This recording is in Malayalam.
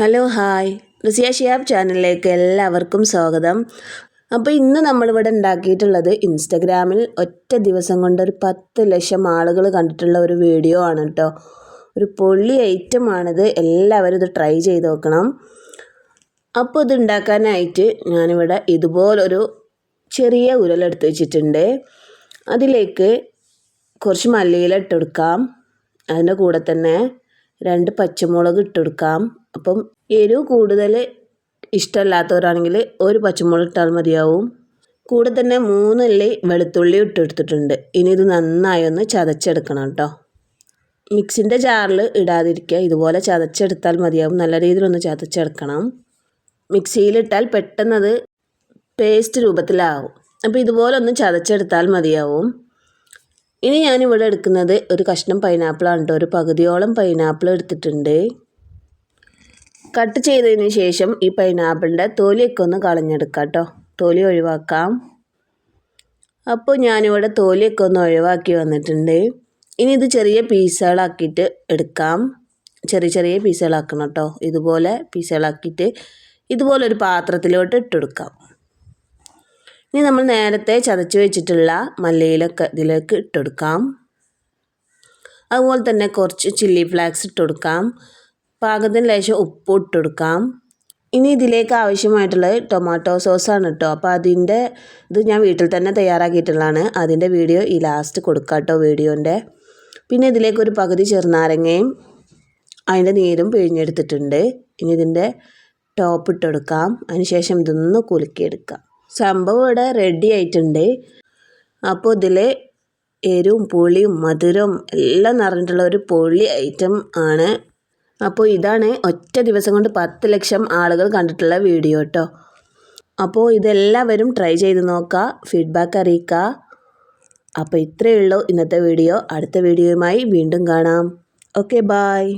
Hello hi. റസിയ ഷിയാബ് ചാനലിലേക്ക് എല്ലാവർക്കും സ്വാഗതം. അപ്പോൾ ഇന്ന് നമ്മളിവിടെ ഉണ്ടാക്കിയിട്ടുള്ളത് ഇൻസ്റ്റഗ്രാമിൽ ഒറ്റ ദിവസം കൊണ്ട് ഒരു പത്ത് ലക്ഷം ആളുകൾ കണ്ടിട്ടുള്ള ഒരു വീഡിയോ ആണ് കേട്ടോ. ഒരു പൊള്ളി ഐറ്റമാണിത്. എല്ലാവരും ഇത് ട്രൈ ചെയ്ത് നോക്കണം. അപ്പോൾ ഇത് ഉണ്ടാക്കാനായിട്ട് ഞാനിവിടെ ഇതുപോലൊരു ചെറിയ ഉരലെടുത്ത് വെച്ചിട്ടുണ്ട്. അതിലേക്ക് കുറച്ച് മല്ലിയില ഇട്ടെടുക്കാം അതിന്റെ കൂടെ തന്നെ രണ്ട് പച്ചമുളക് ഇട്ടെടുക്കാം. അപ്പം എരിവ് കൂടുതൽ ഇഷ്ടമല്ലാത്തവരാണെങ്കിൽ ഒരു പച്ചമുളക് ഇട്ടാൽ മതിയാവും. കൂടെ തന്നെ മൂന്നല്ലി വെളുത്തുള്ളി ഇട്ടെടുത്തിട്ടുണ്ട്. ഇനി ഇത് നന്നായി ഒന്ന് ചതച്ചെടുക്കണം കേട്ടോ. മിക്സിന്റെ ജാറിൽ ഇടാതിരിക്കുക. ഇതുപോലെ ചതച്ചെടുത്താൽ മതിയാവും. നല്ല രീതിയിലൊന്ന് ചതച്ചെടുക്കണം. മിക്സിയിലിട്ടാൽ പെട്ടെന്നത് പേസ്റ്റ് രൂപത്തിലാവും. അപ്പോൾ ഇതുപോലെ ഒന്ന് ചതച്ചെടുത്താൽ മതിയാവും. ഇനി ഞാനിവിടെ എടുക്കുന്നത് ഒരു കഷ്ണം പൈനാപ്പിളാണ് കേട്ടോ. ഒരു പകുതിയോളം പൈനാപ്പിൾ എടുത്തിട്ടുണ്ട്. കട്ട് ചെയ്തതിന് ശേഷം ഈ പൈനാപ്പിളിന്റെ തൊലിയൊക്കെ ഒന്ന് കളഞ്ഞെടുക്കാം കേട്ടോ. തോലി ഒഴിവാക്കാം. അപ്പോൾ ഞാനിവിടെ തൊലിയൊക്കെ ഒന്ന് ഒഴിവാക്കി വന്നിട്ടുണ്ട്. ഇനി ഇത് ചെറിയ പീസുകളാക്കിയിട്ട് എടുക്കാം. ചെറിയ ചെറിയ പീസുകളാക്കണം കേട്ടോ. ഇതുപോലെ പീസുകളാക്കിയിട്ട് ഇതുപോലെ ഒരു പാത്രത്തിലോട്ട് ഇട്ടെടുക്കാം ഇനി നമ്മൾ നേരത്തെ ചതച്ച് വെച്ചിട്ടുള്ള മല്ലിയിലൊക്കെ ഇതിലേക്ക് ഇട്ടെടുക്കാം. അതുപോലെ തന്നെ കുറച്ച് ചില്ലി ഫ്ലാക്സ് ഇട്ടെടുക്കാം. പാകത്തിന് ലേശം ഉപ്പ് ഇട്ടെടുക്കാം. ഇനി ഇതിലേക്ക് ആവശ്യമായിട്ടുള്ളത് ടൊമാറ്റോ സോസാണ് കേട്ടോ അപ്പോൾ അതിന്റെ ഇത് ഞാൻ വീട്ടിൽ തന്നെ തയ്യാറാക്കിയിട്ടുള്ളതാണ്. അതിന്റെ വീഡിയോ ഈ ലാസ്റ്റ് കൊടുക്കാം കേട്ടോ വീഡിയോന്റെ. പിന്നെ ഇതിലേക്ക് ഒരു പകുതി ചെറുനാരങ്ങയും അതിന്റെ നീരും പിഴിഞ്ഞെടുത്തിട്ടുണ്ട്. ഇനി ഇതിന്റെ ടോപ്പ് ഇട്ടെടുക്കാം. അതിനുശേഷം ഇതൊന്ന് കുലുക്കിയെടുക്കാം. സംഭവം ഇവിടെ റെഡി ആയിട്ടുണ്ട്. അപ്പോൾ ഇതിൽ എരിവും പുളിയും മധുരവും എല്ലാം നിറഞ്ഞിട്ടുള്ള ഒരു പൊളി ഐറ്റം ആണ്. അപ്പോൾ ഇതാണ് ഒറ്റ ദിവസം കൊണ്ട് പത്ത് ലക്ഷം ആളുകൾ കണ്ടിട്ടുള്ള വീഡിയോ കേട്ടോ അപ്പോൾ ഇതെല്ലാവരും ട്രൈ ചെയ്ത് നോക്കുക ഫീഡ്ബാക്ക് അറിയിക്കുക അപ്പോൾ ഇത്രയേ ഉള്ളൂ ഇന്നത്തെ വീഡിയോ അടുത്ത വീഡിയോയുമായി വീണ്ടും കാണാം. Okay bye